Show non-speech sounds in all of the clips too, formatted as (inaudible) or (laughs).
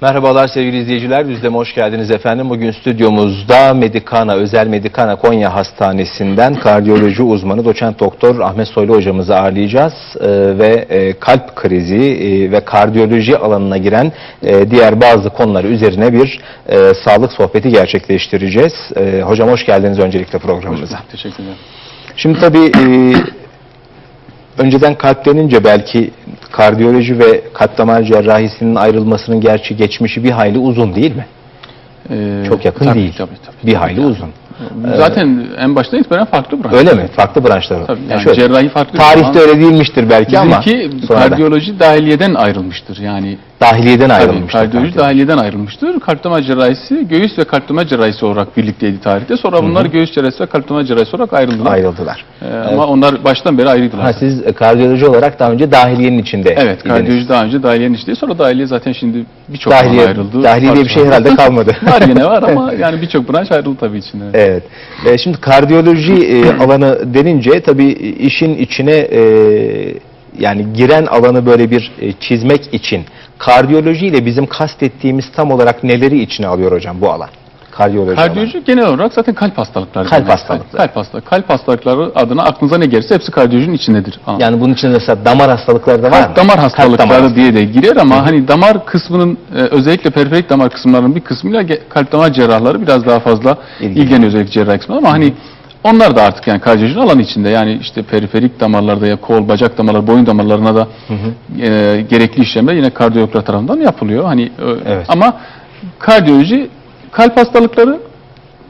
Merhabalar sevgili izleyiciler, Düzleme hoş geldiniz efendim. Bugün stüdyomuzda Medikana, Özel Medikana Konya Hastanesi'nden kardiyoloji uzmanı doçent doktor Ahmet Soylu hocamızı ağırlayacağız. Ee, ve e, kalp krizi e, ve kardiyoloji alanına giren e, diğer bazı konuları üzerine bir e, sağlık sohbeti gerçekleştireceğiz. E, hocam hoş geldiniz öncelikle programımıza. Teşekkür ederim. Şimdi tabii e, önceden kalp denince belki kardiyoloji ve kalp damar cerrahisinin ayrılmasının gerçi geçmişi bir hayli uzun değil mi? Ee, Çok yakın tabii, değil. Tabii, tabii, bir tabii. hayli uzun. Zaten en baştan itibaren farklı branş. Öyle mi? Farklı branşlar. Tabii, Yani yani şöyle, cerrahi farklı. tarihte öyle değilmiştir belki ama Bizimki kardiyoloji dahiliyeden ayrılmıştır. Yani dahiliyeden ayrılmıştır. kardiyoloji kardiyo- dahiliyeden ayrılmıştır. Kalp damar cerrahisi göğüs ve kalp damar cerrahisi olarak birlikteydi tarihte. Sonra bunlar göğüs cerrahisi ve kalp damar cerrahisi olarak ayrıldılar. ayrıldılar. Ee, Ama onlar baştan beri ayrıydılar. Ha, siz e, kardiyoloji olarak daha önce dahiliyenin içinde Evet, idiniz. kardiyoloji daha önce dahiliyenin içinde. Sonra dahiliye zaten şimdi birçok Dahiliye, ayrıldı. dahiliye diye bir şey herhalde kalmadı. (laughs) var yine var ama (laughs) yani birçok branş ayrıldı tabii içinde. Evet. E, şimdi kardiyoloji e, alanı denince tabii işin içine e, yani giren alanı böyle bir e, çizmek için kardiyoloji ile bizim kastettiğimiz tam olarak neleri içine alıyor hocam bu alan? Kardiyoloji. alanı. Kardiyoloji genel olarak zaten kalp hastalıkları. Kalp demek. hastalıkları. Kalp hastalığı. Kalp hastalıkları adına aklınıza ne gelirse hepsi kardiyolojinin içindedir. Ha. Yani bunun içinde mesela damar hastalıkları da var mı? Kalp damar Kalp hastalıkları damar diye de girer ama hani damar kısmının e, özellikle periferik damar kısımlarının bir kısmıyla kalp damar cerrahları biraz daha fazla İlgili. ilgileniyor özellikle cerrahi kısmı ama hani onlar da artık yani kardiyolojinin alanı içinde yani işte periferik damarlarda ya kol, bacak damarları, boyun damarlarına da e, gerekli işlemler yine kardiyologlar tarafından yapılıyor. Hani e, Evet. ama kardiyoloji kalp hastalıkları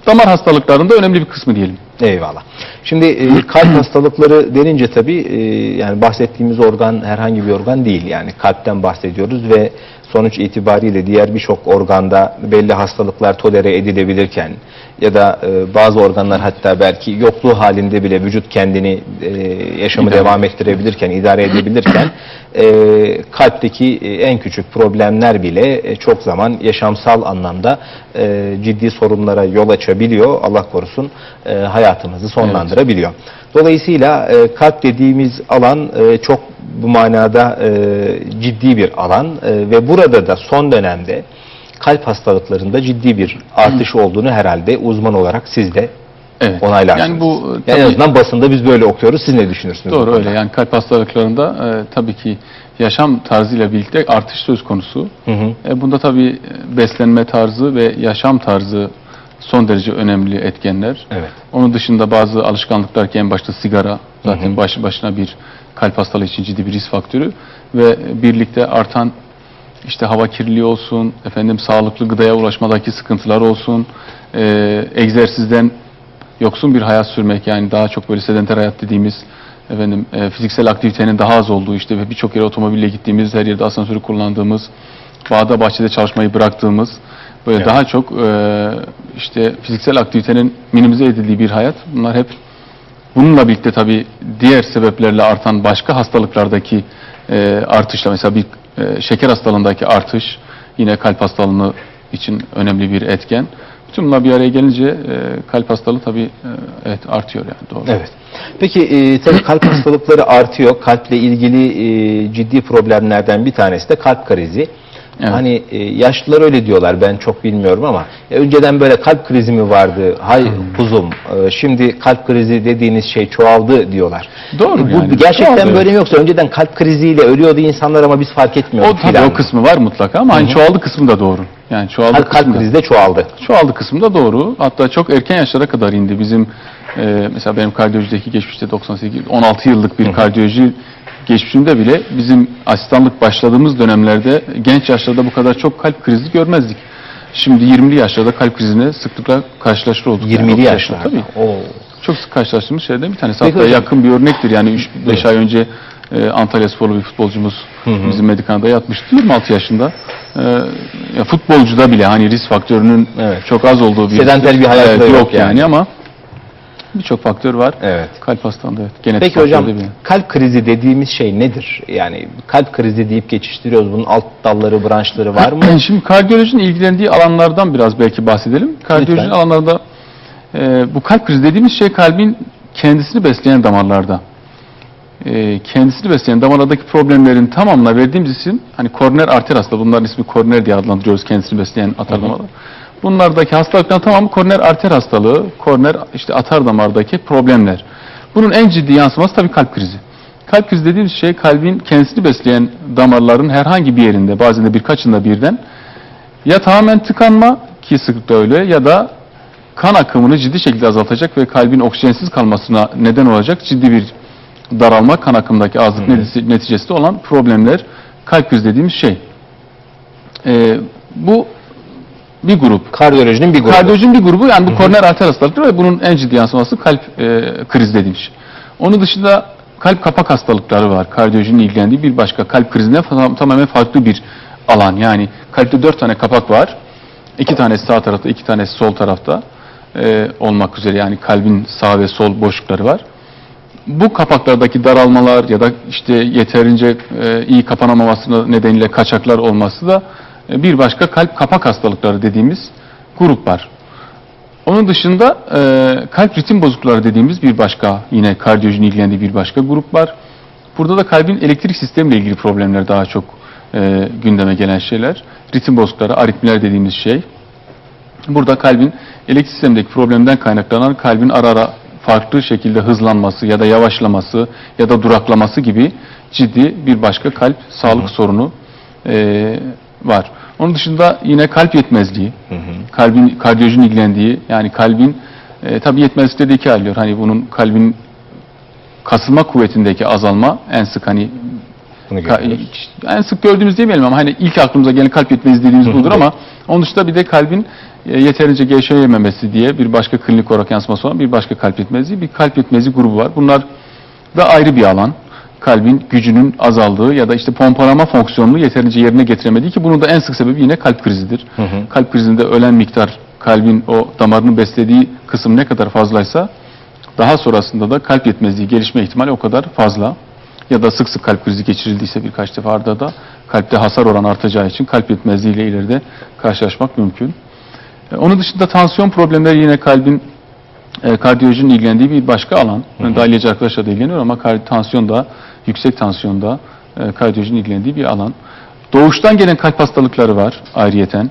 damar hastalıklarında önemli bir kısmı diyelim. Eyvallah. Şimdi e, kalp hastalıkları denince tabii e, yani bahsettiğimiz organ herhangi bir organ değil. Yani kalpten bahsediyoruz ve sonuç itibariyle diğer birçok organda belli hastalıklar tolere edilebilirken ya da e, bazı organlar hatta belki yokluğu halinde bile vücut kendini e, yaşamı İdare. devam ettirebilirken, idare edebilirken e, kalpteki e, en küçük problemler bile e, çok zaman yaşamsal anlamda e, ciddi sorunlara yol açabiliyor. Allah korusun e, hayatımızı sonlandırabiliyor. Dolayısıyla e, kalp dediğimiz alan e, çok bu manada e, ciddi bir alan e, ve burada da son dönemde kalp hastalıklarında ciddi bir artış olduğunu herhalde uzman olarak siz de Evet. onaylarsınız. Yani bu Yani en tabii- azından basında biz böyle okuyoruz. Siz ne düşünürsünüz? Doğru öyle yani kalp hastalıklarında e, tabii ki yaşam tarzıyla birlikte artış söz konusu. Hı hı. E, bunda tabii e, beslenme tarzı ve yaşam tarzı son derece önemli etkenler. Evet. Onun dışında bazı alışkanlıklar ki en başta sigara zaten başlı başına bir kalp hastalığı için ciddi bir risk faktörü ve birlikte artan işte hava kirliliği olsun, efendim sağlıklı gıdaya ulaşmadaki sıkıntılar olsun, e, egzersizden yoksun bir hayat sürmek yani daha çok böyle sedanter hayat dediğimiz efendim e, fiziksel aktivitenin daha az olduğu işte ve birçok yere otomobille gittiğimiz, her yerde asansörü kullandığımız, bağda bahçede çalışmayı bıraktığımız böyle Evet. daha çok e, işte fiziksel aktivitenin minimize edildiği bir hayat. Bunlar hep bununla birlikte tabii diğer sebeplerle artan başka hastalıklardaki e, artışla mesela bir e, şeker hastalığındaki artış yine kalp hastalığı için önemli bir etken. Bütün bunlar bir araya gelince e, kalp hastalığı tabii e, evet artıyor yani doğru. Evet. Peki e, tabii kalp hastalıkları artıyor. Kalple ilgili e, ciddi problemlerden bir tanesi de kalp krizi. Evet. Hani e, yaşlılar öyle diyorlar ben çok bilmiyorum ama e, önceden böyle kalp krizi mi vardı? Hay Hmm. kuzum e, şimdi kalp krizi dediğiniz şey çoğaldı diyorlar. Doğru E, bu yani, gerçekten çoğaldı. böyle mi yoksa önceden kalp kriziyle ölüyordu insanlar ama biz fark O etmiyorduk tabii filan o kısmı var mutlaka ama hani çoğaldı kısmı da doğru. Yani çoğaldı Kalp, kısmı da- krizi de çoğaldı. Çoğaldı kısmı da doğru. Hatta çok erken yaşlara kadar indi. Bizim e, mesela benim kardiyolojideki geçmişte 98 16 yıllık bir kardiyoloji geçmişimde bile bizim asistanlık başladığımız dönemlerde genç yaşlarda bu kadar çok kalp krizi görmezdik. Şimdi 20'li yaşlarda kalp krizine sıklıkla karşılaşır olduk. 20'li 30 yaşlarda. Tabii. Oo. Çok sık karşılaştığımız şeylerden bir tanesi. Peki Hatta hocam. yakın bir örnektir. Yani 5 ay önce e, Antalya sporlu bir futbolcumuz bizim Medikana'da yatmıştı. 26 yaşında. E, ya futbolcuda bile hani risk faktörünün Evet. çok az olduğu bir Sedanter bir hayatı Evet, yok yani. yani. ama birçok faktör var. Evet. Kalp hastalığı evet. Genetik Peki hocam bir. kalp krizi dediğimiz şey nedir? Yani kalp krizi deyip geçiştiriyoruz. Bunun alt dalları, branşları var mı? (clears throat) Şimdi kardiyolojinin ilgilendiği alanlardan biraz belki bahsedelim. Kardiyolojinin alanlarda e, bu kalp krizi dediğimiz şey kalbin kendisini besleyen damarlarda e, kendisini besleyen damarlardaki problemlerin tamamına verdiğimiz isim hani koroner arter hastalığı. Bunların ismi koroner diye adlandırıyoruz kendisini besleyen atar damarlar. Bunlardaki hastalıkların tamamı koroner arter hastalığı, koroner işte atar damardaki problemler. Bunun en ciddi yansıması tabii kalp krizi. Kalp krizi dediğimiz şey kalbin kendisini besleyen damarların herhangi bir yerinde bazen de birkaçında birden ya tamamen tıkanma ki sıklıkla öyle ya da kan akımını ciddi şekilde azaltacak ve kalbin oksijensiz kalmasına neden olacak ciddi bir daralma kan akımındaki azlık netice- neticesinde olan problemler kalp krizi dediğimiz şey. Ee, bu bir grup. Kardiyolojinin bir grubu. Kardiyolojinin bir grubu yani bu koroner arter hastalıkları ve bunun en ciddi yansıması kalp e, krizi dediğimiz şey. Onun dışında kalp kapak hastalıkları var. Kardiyolojinin ilgilendiği bir başka kalp krizinden fa- tamamen farklı bir alan. Yani kalpte dört tane kapak var. İki tanesi sağ tarafta, iki tanesi sol tarafta e, olmak üzere yani kalbin sağ ve sol boşlukları var. Bu kapaklardaki daralmalar ya da işte yeterince e, iyi kapanamaması nedeniyle kaçaklar olması da bir başka kalp kapak hastalıkları dediğimiz grup var. Onun dışında e, kalp ritim bozuklukları dediğimiz bir başka yine kardiyolojinin ilgilendiği bir başka grup var. Burada da kalbin elektrik sistemiyle ilgili problemler daha çok e, gündeme gelen şeyler. Ritim bozuklukları, aritmiler dediğimiz şey. Burada kalbin elektrik sistemindeki problemden kaynaklanan kalbin ara ara farklı şekilde hızlanması ya da yavaşlaması ya da duraklaması gibi ciddi bir başka kalp sağlık sorunu e, var. Onun dışında yine kalp yetmezliği, kalbin kardiyolojinin ilgilendiği yani kalbin e, tabii yetmezlikte de iki ayrılıyor. Hani bunun kalbin kasılma kuvvetindeki azalma en sık hani Bunu Ka- en sık gördüğümüz demeyelim ama hani ilk aklımıza gelen kalp yetmezliği dediğimiz budur ama onun dışında bir de kalbin e, yeterince gevşeyememesi diye bir başka klinik olarak yansıması olan bir başka kalp yetmezliği, bir kalp yetmezliği grubu var. Bunlar da ayrı bir alan. Kalbin gücünün azaldığı ya da işte pompalama fonksiyonunu yeterince yerine getiremediği ki bunun da en sık sebebi yine kalp krizidir. Kalp krizinde ölen miktar kalbin o damarını beslediği kısım ne kadar fazlaysa daha sonrasında da kalp yetmezliği gelişme ihtimali o kadar fazla. Ya da sık sık kalp krizi geçirildiyse birkaç defa arda da kalpte hasar oranı artacağı için kalp yetmezliği ile ileride karşılaşmak mümkün. E, Onun dışında tansiyon problemleri yine kalbin e, kardiyolojinin ilgilendiği bir başka alan. Yani dahiliyeci arkadaşlar da ilgileniyor ama tansiyon da, yüksek tansiyonda e, kardiyolojinin ilgilendiği bir alan. Doğuştan gelen kalp hastalıkları var ayrıyeten.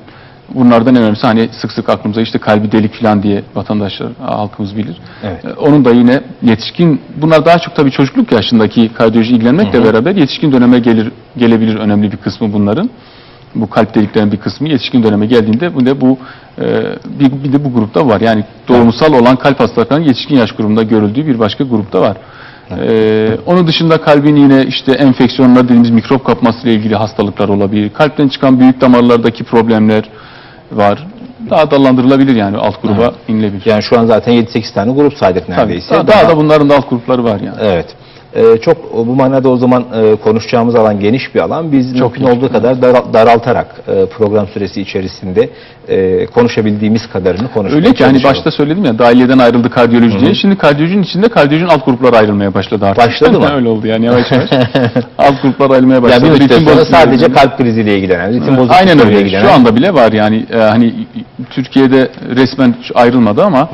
Bunlardan en önemlisi hani sık sık aklımıza işte kalbi delik falan diye vatandaşlar, halkımız bilir. Evet. E, Onun da yine yetişkin, bunlar daha çok tabii çocukluk yaşındaki kardiyoloji ilgilenmekle beraber yetişkin döneme gelir gelebilir önemli bir kısmı bunların. Bu kalp deliklerinin bir kısmı yetişkin döneme geldiğinde bu de bu e, bir, bir de bu grupta var. Yani doğumsal olan kalp hastalıklarının yetişkin yaş grubunda görüldüğü bir başka grupta var. E, onun dışında kalbin yine işte enfeksiyonlar dediğimiz mikrop kapması ile ilgili hastalıklar olabilir. Kalpten çıkan büyük damarlardaki problemler var. Daha dallandırılabilir yani alt gruba inilebilir. Yani şu an zaten 7-8 tane grup saydık Tabii, neredeyse. daha, daha da bunların da alt grupları var yani. Evet. Ee, çok bu manada o zaman e, konuşacağımız alan geniş bir alan. Biz Çok mümkün olduğu kadar dar- daraltarak e, program süresi içerisinde e, konuşabildiğimiz kadarını konuşmaya Öyle ki hani başta söyledim ya dahiliyeden ayrıldı kardiyoloji diye. Şimdi kardiyolojinin içinde kardiyolojinin alt grupları ayrılmaya başladı artık. Başladı mı? Öyle oldu yani yavaş yavaş. (laughs) alt gruplar ayrılmaya yani başladı. bir müddet Ritim sonra sadece kalp kriziyle ilgilenen, ritim Aynen bozukluklarıyla öyle. Şu anda bile var yani e, hani Türkiye'de resmen ayrılmadı ama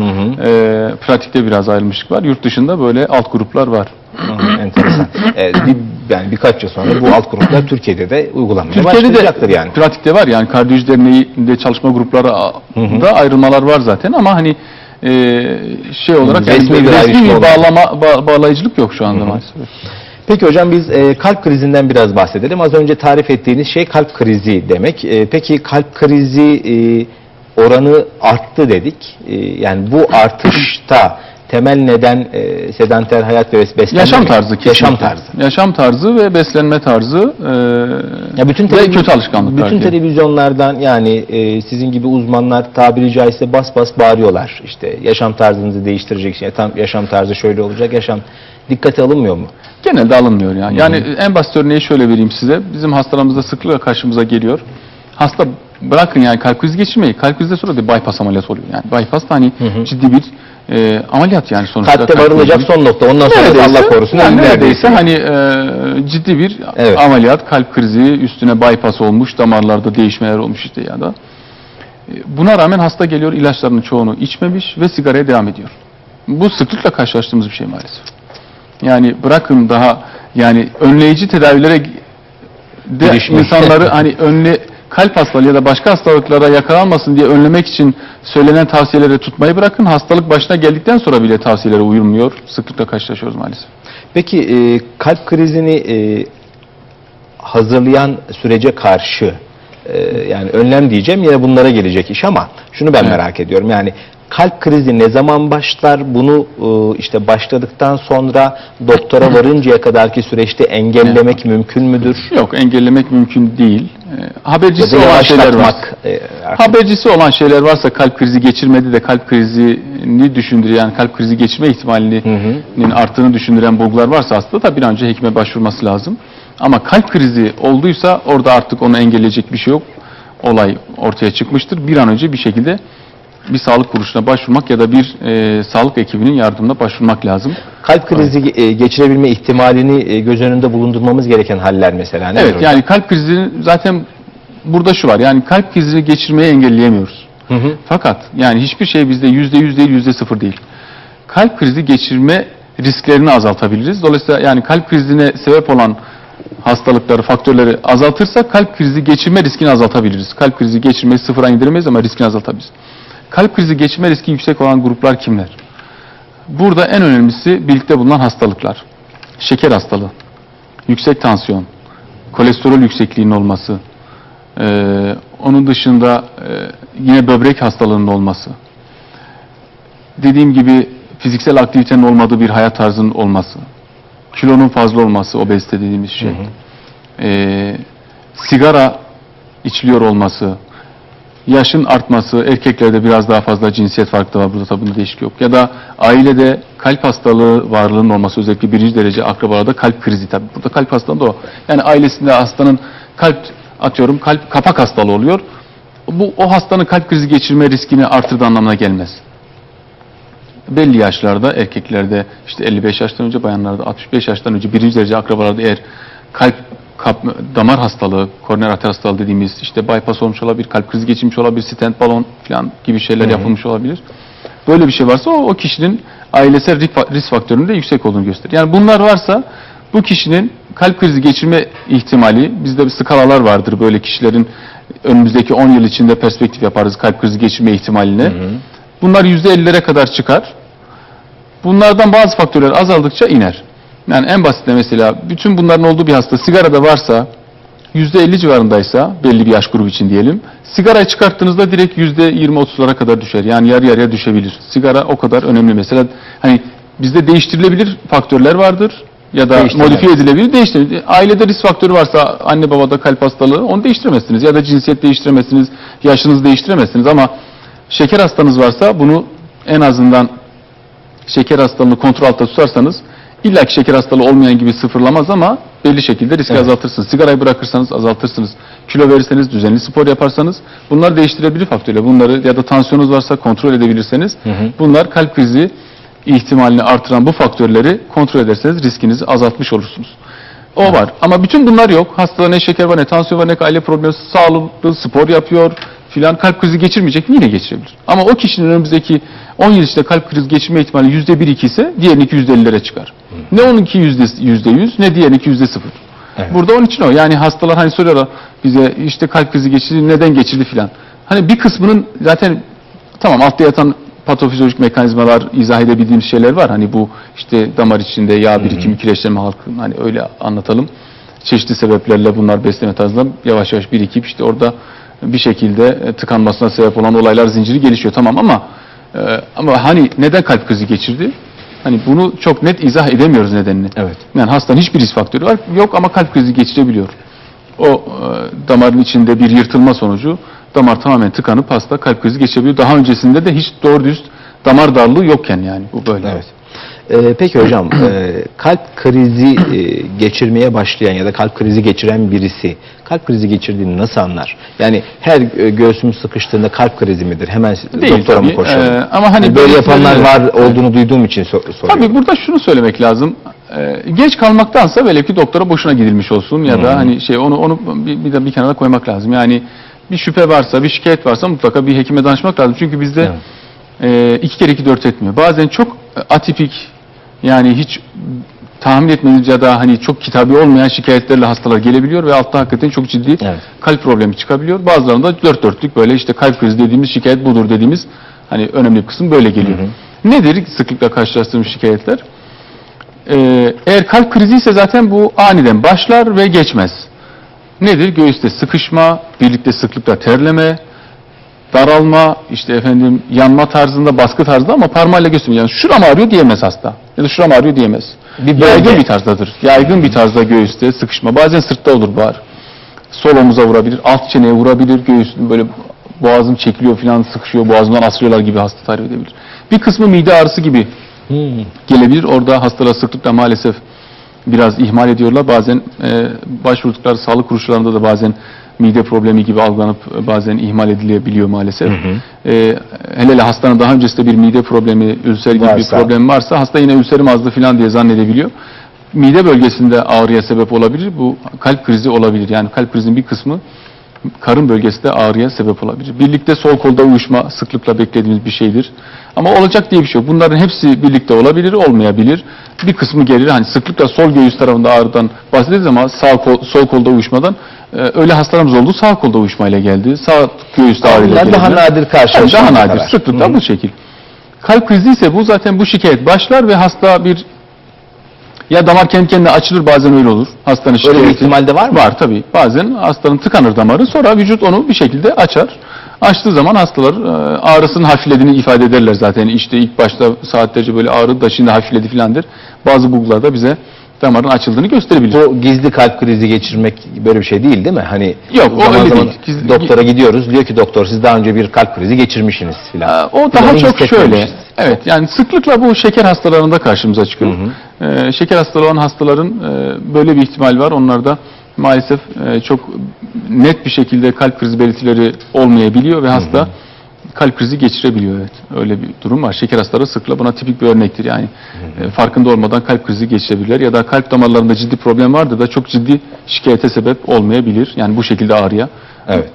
e, pratikte biraz ayrılmışlık var. Yurt dışında böyle alt gruplar var. Hı, enteresan. Ee, bir, yani birkaç yıl sonra bu alt gruplar Türkiye'de de uygulanmaya Türkiye'de başlayacaktır de yani. pratikte var yani kardiyoloji derneğinde çalışma grupları da ayrılmalar var zaten ama hani e, şey olarak yani Resmi bir ayrışma bir bağlama ba- bağlayıcılık yok şu anda maalesef. Peki hocam biz e, kalp krizinden biraz bahsedelim. Az önce tarif ettiğiniz şey kalp krizi demek. E, peki kalp krizi e, oranı arttı dedik. E, yani bu artışta temel neden e, sedanter hayat ve beslenme Yaşam tarzı kesinlikle. Yaşam tarzı. Yaşam tarzı ve beslenme tarzı e, Ya bütün ve kötü alışkanlıklar. Bütün diyelim. televizyonlardan yani e, sizin gibi uzmanlar tabiri caizse bas bas bağırıyorlar. İşte yaşam tarzınızı değiştireceksin. Tam yaşam tarzı şöyle olacak. Yaşam dikkate alınmıyor mu? Genelde alınmıyor yani. Yani en basit örneği şöyle vereyim size. Bizim hastalarımızda sıklıkla karşımıza geliyor. Hasta bırakın yani kalp krizi geçirmeyi. Kalp krizi sonra da bypass ameliyat oluyor. Yani bypass da hani ciddi bir e, ameliyat yani sonuçta. Kalpte kalp varılacak son nokta. Ondan sonra da Allah korusun. yani ölüm neredeyse hani e, ciddi bir Evet. ameliyat, kalp krizi, üstüne bypass olmuş, damarlarda değişmeler olmuş işte ya da. E, Buna rağmen hasta geliyor, ilaçlarının çoğunu içmemiş ve sigaraya devam ediyor. Bu sıklıkla karşılaştığımız bir şey maalesef. Yani bırakın daha yani önleyici tedavilere de insanları hani önle kalp hastalığı ya da başka hastalıklara yakalanmasın diye önlemek için söylenen tavsiyeleri tutmayı bırakın. Hastalık başına geldikten sonra bile tavsiyelere uyulmuyor. Sıklıkla karşılaşıyoruz maalesef. Peki e, kalp krizini e, hazırlayan sürece karşı e, yani önlem diyeceğim yine bunlara gelecek iş ama şunu ben Evet. merak ediyorum. Yani kalp krizi ne zaman başlar? Bunu e, işte başladıktan sonra doktora (laughs) varıncaya kadarki süreçte engellemek mümkün müdür? Yok engellemek mümkün değil. Ya habercisi olan şeyler var. e, Habercisi olan şeyler varsa kalp krizi geçirmedi de kalp krizini düşündüren yani kalp krizi geçirme ihtimalinin arttığını düşündüren bulgular varsa hasta da bir an önce hekime başvurması lazım. Ama kalp krizi olduysa orada artık onu engelleyecek bir şey yok. Olay ortaya çıkmıştır. Bir an önce bir şekilde bir sağlık kuruluşuna başvurmak ya da bir e, sağlık ekibinin yardımına başvurmak lazım. Kalp krizi e, geçirebilme ihtimalini e, göz önünde bulundurmamız gereken haller mesela nedir Evet yani kalp krizi zaten burada şu var. Yani kalp krizini geçirmeyi engelleyemiyoruz. Hı hı. Fakat yani hiçbir şey bizde yüzde yüz değil, yüzde sıfır değil. Kalp krizi geçirme risklerini azaltabiliriz. Dolayısıyla yani kalp krizine sebep olan hastalıkları, faktörleri azaltırsak kalp krizi geçirme riskini azaltabiliriz. Kalp krizi geçirmeyi sıfıra indiremeyiz ama riskini azaltabiliriz. Kalp krizi geçirme riski yüksek olan gruplar kimler? Burada en önemlisi birlikte bulunan hastalıklar. Şeker hastalığı, yüksek tansiyon, kolesterol yüksekliğinin olması, ee, onun dışında e, yine böbrek hastalığının olması, dediğim gibi fiziksel aktivitenin olmadığı bir hayat tarzının olması, kilonun fazla olması, obezite dediğimiz şey, Ee, sigara içiliyor olması, yaşın artması, erkeklerde biraz daha fazla cinsiyet farkı var, burada tabii bunda değişik yok. Ya da ailede kalp hastalığı varlığının olması, özellikle birinci derece akrabalarda kalp krizi tabii. Burada kalp hastalığı da o. Yani ailesinde hastanın kalp, atıyorum kalp kapak hastalığı oluyor. Bu o hastanın kalp krizi geçirme riskini artırdığı anlamına gelmez. Belli yaşlarda, erkeklerde işte 55 yaştan önce, bayanlarda 65 yaştan önce birinci derece akrabalarda eğer kalp kap, damar hastalığı, koroner arter hastalığı dediğimiz işte bypass olmuş olabilir, kalp krizi geçirmiş olabilir, stent balon falan gibi şeyler yapılmış olabilir. Böyle bir şey varsa o, o kişinin ailesel risk, faktörünün de yüksek olduğunu gösterir. Yani bunlar varsa bu kişinin kalp krizi geçirme ihtimali, bizde bir skalalar vardır böyle kişilerin önümüzdeki 10 yıl içinde perspektif yaparız kalp krizi geçirme ihtimaline. Bunlar %50'lere kadar çıkar. Bunlardan bazı faktörler azaldıkça iner. Yani en basitinde mesela bütün bunların olduğu bir hasta sigarada varsa %50 civarındaysa belli bir yaş grubu için diyelim. Sigarayı çıkarttığınızda direkt %20-30'lara kadar düşer. Yani yarı yarıya düşebilir. Sigara o kadar önemli. Mesela hani bizde değiştirilebilir faktörler vardır ya da modifiye edilebilir, değiştirilebilir. Ailede risk faktörü varsa anne babada kalp hastalığı onu değiştiremezsiniz. Ya da cinsiyet değiştiremezsiniz, yaşınızı değiştiremezsiniz ama şeker hastanız varsa bunu en azından şeker hastalığını kontrol altında tutarsanız illa ki şeker hastalığı olmayan gibi sıfırlamaz ama belli şekilde riski Evet. azaltırsınız. Sigarayı bırakırsanız azaltırsınız. Kilo verirseniz, düzenli spor yaparsanız bunlar değiştirebilir faktörler. Bunları ya da tansiyonunuz varsa kontrol edebilirseniz bunlar kalp krizi ihtimalini artıran bu faktörleri kontrol ederseniz riskinizi azaltmış olursunuz. O var. Ama bütün bunlar yok. Hastada ne şeker var, ne tansiyon var, ne aile problemi, sağlıklı, spor yapıyor filan kalp krizi geçirmeyecek mi? Yine geçirebilir. Ama o kişinin önümüzdeki 10 yıl içinde kalp krizi geçirme ihtimali %1-2 ise diğerinki %50'lere çıkar. Ne onunki yüzde 100 ne diğerinki %0. Evet. Burada onun için o. Yani hastalar hani soruyorlar bize işte kalp krizi geçirdi, neden geçirdi filan. Hani bir kısmının zaten tamam altta yatan patofizyolojik mekanizmalar izah edebildiğimiz şeyler var. Hani bu işte damar içinde yağ birikimi, kireçlenme halkın hani öyle anlatalım. Çeşitli sebeplerle bunlar besleme tarzında yavaş yavaş birikip işte orada bir şekilde e, tıkanmasına sebep olan olaylar zinciri gelişiyor. Tamam ama e, ama hani neden kalp krizi geçirdi? Hani bunu çok net izah edemiyoruz nedenini. Evet. Yani hastanın hiçbir risk faktörü var yok ama kalp krizi geçirebiliyor. O e, damarın içinde bir yırtılma sonucu damar tamamen tıkanıp hasta kalp krizi geçirebiliyor. Daha öncesinde de hiç doğru düz damar darlığı yokken yani bu böyle. Evet. Ee, peki hocam, (clears throat) e, kalp krizi e, geçirmeye başlayan ya da kalp krizi geçiren birisi kalp krizi geçirdiğini nasıl anlar? Yani her e, göğsümüz sıkıştığında kalp krizi midir? Hemen Değil doktora mı tabii. koşalım? Ee, ama hani Yani böyle yapanlar var olduğunu duyduğum için so- soruyorum. Tabii burada şunu söylemek lazım. Ee, geç kalmaktansa velev ki doktora boşuna gidilmiş olsun ya da hani şey onu onu bir, bir de bir kenara koymak lazım. Yani bir şüphe varsa, bir şikayet varsa mutlaka bir hekime danışmak lazım. Çünkü bizde e, iki kere iki dört etmiyor. Bazen çok atipik yani hiç tahmin etmediğiniz ya da hani çok kitabi olmayan şikayetlerle hastalar gelebiliyor ve altta hakikaten çok ciddi Evet. kalp problemi çıkabiliyor. Bazılarında dört dörtlük böyle işte kalp krizi dediğimiz şikayet budur dediğimiz hani önemli bir kısım böyle geliyor. Nedir sıklıkla karşılaştığımız şikayetler? Ee, eğer kalp krizi ise zaten bu aniden başlar ve geçmez. Nedir? Göğüste sıkışma, birlikte sıklıkla terleme, daralma, işte efendim yanma tarzında, baskı tarzında ama parmağıyla gösteriyor. Yani şuram ağrıyor diyemez hasta. Ya da şuram ağrıyor diyemez. Bir bölge. Yaygın bir tarzdadır. Yaygın bir tarzda göğüste sıkışma. Bazen sırtta olur bu ağrı. Sol omuza vurabilir, alt çeneye vurabilir, göğsün böyle boğazım çekiliyor falan sıkışıyor, boğazımdan asılıyorlar gibi hasta tarif edebilir. Bir kısmı mide ağrısı gibi gelebilir. Orada hastalar sıklıkla maalesef biraz ihmal ediyorlar. Bazen e, başvurdukları sağlık kuruluşlarında da bazen mide problemi gibi algılanıp e, bazen ihmal edilebiliyor maalesef. E, hele hele hastanın daha öncesinde bir mide problemi, ülser gibi bir Varsa. problem varsa hasta yine ülserim azdı falan diye zannedebiliyor. Mide bölgesinde ağrıya sebep olabilir. Bu kalp krizi olabilir. Yani kalp krizinin bir kısmı karın bölgesinde ağrıya sebep olabilir. Birlikte sol kolda uyuşma sıklıkla beklediğimiz bir şeydir. Ama olacak diye bir şey yok. Bunların hepsi birlikte olabilir, olmayabilir. Bir kısmı gelir. Hani sıklıkla sol göğüs tarafında ağrıdan bahsederiz ama sağ kol, sol kolda uyuşmadan e, öyle hastalarımız oldu. Sağ kolda uyuşmayla geldi. Sağ göğüste ağrıyla Bunlar daha nadir Yani karşılaşılan daha nadir. vakalar. Sıklıkla bu şekil. Kalp krizi ise bu zaten bu şikayet başlar ve hasta bir ya damar kendi kendine açılır bazen öyle olur. Hastanın Öyle bir şikayeti. ihtimal de var mı? Var tabii. Bazen hastanın tıkanır damarı sonra vücut onu bir şekilde açar. Açtığı zaman hastalar e, ağrısının hafiflediğini ifade ederler zaten. İşte ilk başta saatlerce böyle ağrı da şimdi hafifledi filandır. Bazı bulgular da bize damarın açıldığını gösterebilir. Bu gizli kalp krizi geçirmek böyle bir şey değil değil mi? Hani Yok, o zaman öyle zaman değil. Gizli- doktora gidiyoruz. Diyor ki doktor siz daha önce bir kalp krizi geçirmişsiniz filan. O daha onu çok şöyle. Evet yani sıklıkla bu şeker hastalarında karşımıza çıkıyor. Ee, şeker hastalığı olan hastaların e, böyle bir ihtimal var. Onlarda maalesef e, çok net bir şekilde kalp krizi belirtileri olmayabiliyor ve hasta kalp krizi geçirebiliyor. Evet. Öyle bir durum var. Şeker hastaları sıkla buna tipik bir örnektir. Yani e, farkında olmadan kalp krizi geçirebilirler ya da kalp damarlarında ciddi problem vardır da çok ciddi şikayete sebep olmayabilir. Yani bu şekilde ağrıya. Evet.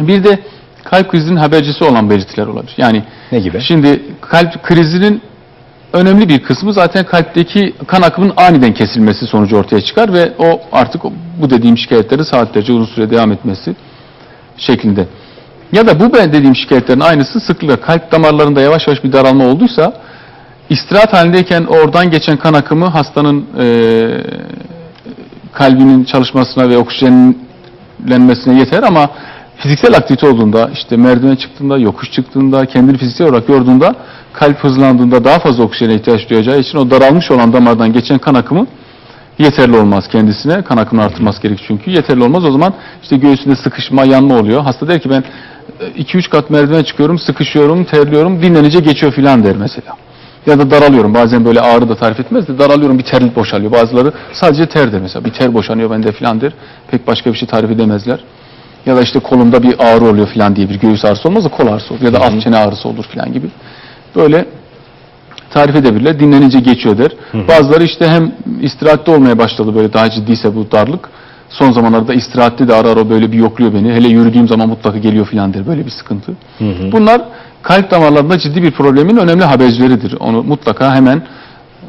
Bir de kalp krizinin habercisi olan belirtiler olabilir. Yani Ne gibi? Şimdi kalp krizinin önemli bir kısmı zaten kalpteki kan akımının aniden kesilmesi sonucu ortaya çıkar ve o artık bu dediğim şikayetleri saatlerce uzun süre devam etmesi şeklinde. Ya da bu ben dediğim şikayetlerin aynısı sıklıkla kalp damarlarında yavaş yavaş bir daralma olduysa istirahat halindeyken oradan geçen kan akımı hastanın eee, kalbinin çalışmasına ve oksijenlenmesine yeter ama fiziksel aktivite olduğunda işte merdiven çıktığında, yokuş çıktığında, kendini fiziksel olarak yorduğunda kalp hızlandığında daha fazla oksijene ihtiyaç duyacağı için o daralmış olan damardan geçen kan akımı yeterli olmaz kendisine. Kan akımını artırması gerek çünkü. Yeterli olmaz. O zaman işte göğsünde sıkışma, yanma oluyor. Hasta der ki ben 2-3 kat merdiven çıkıyorum, sıkışıyorum, terliyorum, dinlenince geçiyor filan der mesela. Ya da daralıyorum. Bazen böyle ağrı da tarif etmez de daralıyorum bir terlik boşalıyor. Bazıları sadece ter der mesela. Bir ter boşanıyor bende filan der. Pek başka bir şey tarif edemezler. Ya da işte kolumda bir ağrı oluyor filan diye bir göğüs ağrısı olmaz da kol ağrısı olur. Ya da alt çene ağrısı olur filan gibi. Böyle tarif edebilirler. Dinlenince geçiyor der. Bazıları işte hem istirahatte olmaya başladı böyle daha ciddiyse bu darlık. Son zamanlarda istirahatte de ara ara böyle bir yokluyor beni. Hele yürüdüğüm zaman mutlaka geliyor filan der. Böyle bir sıkıntı. Bunlar kalp damarlarında ciddi bir problemin önemli habercileridir. Onu mutlaka hemen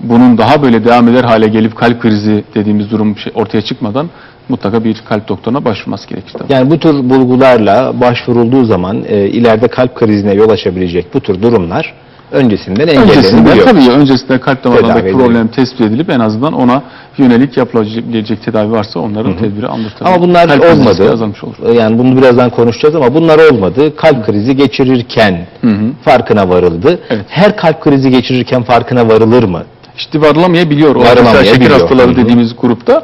bunun daha böyle devam eder hale gelip kalp krizi dediğimiz durum şey ortaya çıkmadan mutlaka bir kalp doktoruna başvurması gerekir. tabii. Yani bu tür bulgularla başvurulduğu zaman e, ileride kalp krizine yol açabilecek bu tür durumlar öncesinden Öncesinde engellenebiliyor. tabii öncesinde kalp damarlarındaki Tedavi problem tespit edilip en azından ona yönelik yapılabilecek tedavi varsa onların tedbiri alınır tabii. Ama bunlar Kalp olmadı. azalmış olur. Yani bunu birazdan konuşacağız ama bunlar olmadı. Kalp krizi geçirirken farkına varıldı. Her kalp krizi geçirirken farkına varılır mı? İşte varılamayabiliyor. O mesela şeker hastaları dediğimiz grupta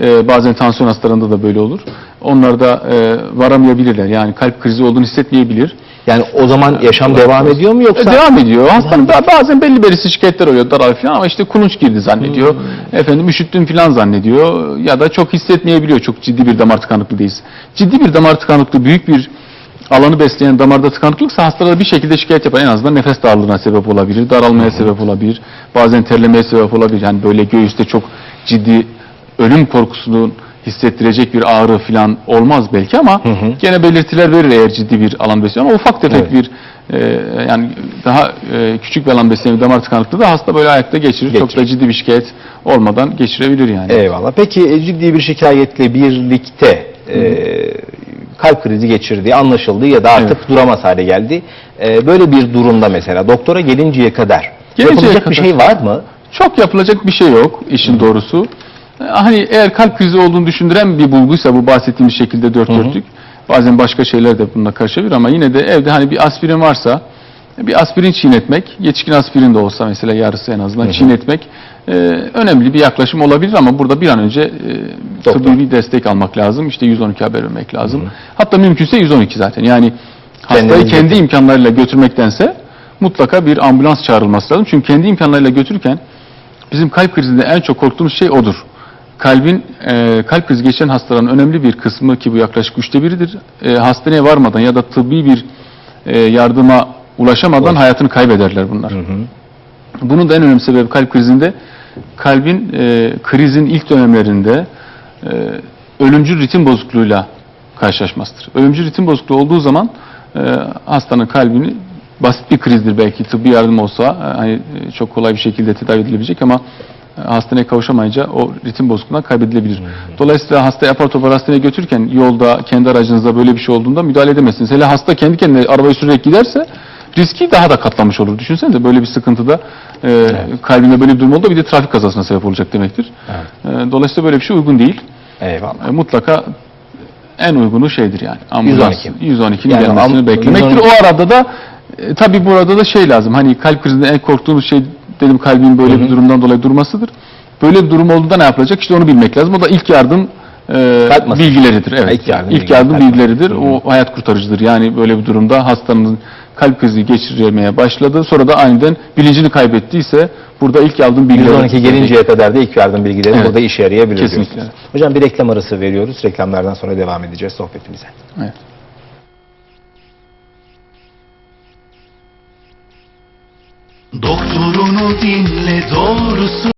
e, bazen tansiyon hastalarında da böyle olur. Onlar da e, varamayabilirler. Yani kalp krizi olduğunu hissetmeyebilir. Yani o zaman yaşam devam ediyor mu E, yoksa? devam ediyor. Hastanın da bazen belli belirsiz şikayetler oluyor. Daral falan ama işte kulunç girdi zannediyor. Hmm. Efendim üşüttüm falan zannediyor. Ya da çok hissetmeyebiliyor. Çok ciddi bir damar tıkanıklığı değilse. Ciddi bir damar tıkanıklığı büyük bir alanı besleyen damarda tıkanıklıksa hastalara bir şekilde şikayet yapar. En azından nefes darlığına sebep olabilir, daralmaya sebep olabilir, bazen terlemeye sebep olabilir. Yani böyle göğüste çok ciddi ölüm korkusunun hissettirecek bir ağrı falan olmaz belki ama gene belirtiler verir eğer ciddi bir alan besleniyor ama ufak tefek Evet. bir e, yani daha e, küçük bir alan besleniyor damar tıkanıklığı da hasta böyle ayakta geçirir. Çok da Geçirir. ciddi bir şikayet olmadan geçirebilir yani. Eyvallah. Peki e, ciddi bir şikayetle birlikte e, kalp krizi geçirdiği anlaşıldı ya da artık Evet. duramaz hale geldi. E, böyle bir durumda mesela doktora gelinceye kadar Gelinceye yapılacak bir kadar. şey var mı? Çok yapılacak bir şey yok işin doğrusu. Hani eğer kalp krizi olduğunu düşündüren bir bulguysa bu bahsettiğimiz şekilde dört dörtlük. Bazen başka şeyler de bununla karışabilir ama yine de evde hani bir aspirin varsa bir aspirin çiğnetmek, yetişkin aspirin de olsa mesela yarısı en azından çiğnetmek e, önemli bir yaklaşım olabilir ama burada bir an önce e, Doktor. tıbbi destek almak lazım. İşte 112 haber vermek lazım. Hatta mümkünse 112 zaten. Yani hastayı kendi götürün. imkanlarıyla götürmektense mutlaka bir ambulans çağrılması lazım. Çünkü kendi imkanlarıyla götürürken Bizim kalp krizinde en çok korktuğumuz şey odur. Kalbin e, kalp krizi geçiren hastaların önemli bir kısmı ki bu yaklaşık üçte biridir. E, hastaneye varmadan ya da tıbbi bir e, yardıma ulaşamadan hayatını kaybederler bunlar. Bunun da en önemli sebebi kalp krizinde kalbin e, krizin ilk dönemlerinde e, ölümcül ritim bozukluğuyla karşılaşmasıdır. Ölümcül ritim bozukluğu olduğu zaman e, hastanın kalbini basit bir krizdir belki tıbbi yardım olsa e, hani e, çok kolay bir şekilde tedavi edilebilecek ama hastaneye kavuşamayınca o ritim bozukluğundan kaybedilebilir. Dolayısıyla hastayı apar topar hastaneye götürürken yolda kendi aracınızda böyle bir şey olduğunda müdahale edemezsiniz. Hele hasta kendi kendine arabayı sürerek giderse riski daha da katlamış olur. Düşünsenize böyle bir sıkıntıda e, kalbinde böyle bir durum oldu bir de trafik kazasına sebep olacak demektir. E, dolayısıyla böyle bir şey uygun değil. Eyvallah. E, mutlaka en uygunu şeydir yani. Ambulans 112. 112'nin Yani gelmesini beklemektir. 112 O arada da e, tabii burada da şey lazım. Hani kalp krizinde en korktuğumuz şey dedim kalbin böyle bir durumdan dolayı durmasıdır. Böyle bir durum olduğunda ne yapılacak? İşte onu bilmek lazım. O da ilk yardım e, Kalp bilgileridir. Evet. İlk yardım ilk yardım kalp bilgileridir. O hayat kurtarıcıdır. Yani böyle bir durumda hastanın kalp krizi geçirmeye başladı. Sonra da aniden bilincini kaybettiyse burada ilk yardım bilgileri 112 gelinceye kadar da ilk yardım bilgileri Evet. burada işe yarayabilir Kesinlikle. diyorsunuz. Hocam bir reklam arası veriyoruz. Reklamlardan sonra devam edeceğiz sohbetimize. Evet. Doktorunu dinle doğrusu